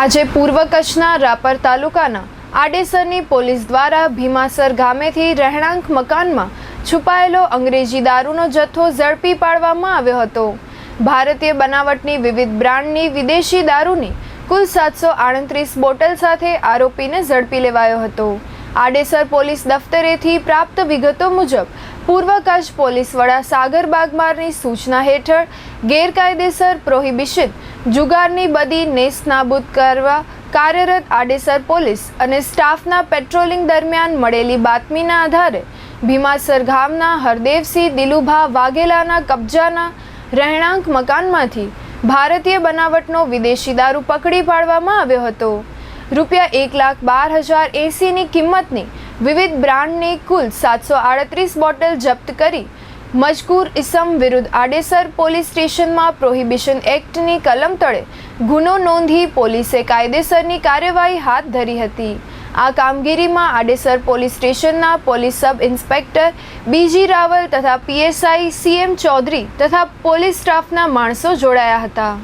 આજે પૂર્વ કચ્છના રાપર તાલુકાના આડેસરની પોલીસ દ્વારા ભીમાસર ગામેથી રહેણાંક મકાનમાં છુપાયેલો અંગ્રેજી દારૂનો જથ્થો ઝડપી પાડવામાં આવ્યો હતો. ભારતીય બનાવટની વિવિધ બ્રાન્ડની વિદેશી દારૂની કુલ સાતસો આડત્રીસ બોટલ સાથે આરોપીને ઝડપી લેવાયો હતો. આડેસર પોલીસ દફતરેથી પ્રાપ્ત વિગતો મુજબ, પૂર્વ કચ્છ પોલીસ વડા સાગર બાગમારની સૂચના હેઠળ ગેરકાયદેસર પ્રોહિબિશન જુગારની બદી નેસ્ત નાબૂદ કરવા કાર્યરત આડેસર પોલીસ અને સ્ટાફના પેટ્રોલિંગ દરમિયાન મળેલી બાતમીના આધારે ભીમાસર ગામના હરદેવસિંહ દિલુભા વાઘેલાના કબજાના રહેણાંક મકાનમાંથી ભારતીય બનાવટનો વિદેશી દારૂ પકડી પાડવામાં આવ્યો હતો. રૂપિયા એક લાખ બાર હજાર એંસીની કિંમતની વિવિધ બ્રાન્ડની કુલ સાતસો આડત્રીસ બોટલ જપ્ત કરી મજકૂર ઇસમ વિરુદ્ધ આડેસર પોલીસ સ્ટેશનમાં પ્રોહિબિશન એક્ટની કલમ તળે ગુનો નોંધી પોલીસે કાયદેસરની કાર્યવાહી હાથ ધરી હતી. આ કામગીરીમાં આડેસર પોલીસ સ્ટેશનના police sub inspector B G Rawal તથા પીએસઆઈ સીએમ ચૌધરી તથા પોલીસ સ્ટાફના માણસો જોડાયા હતા.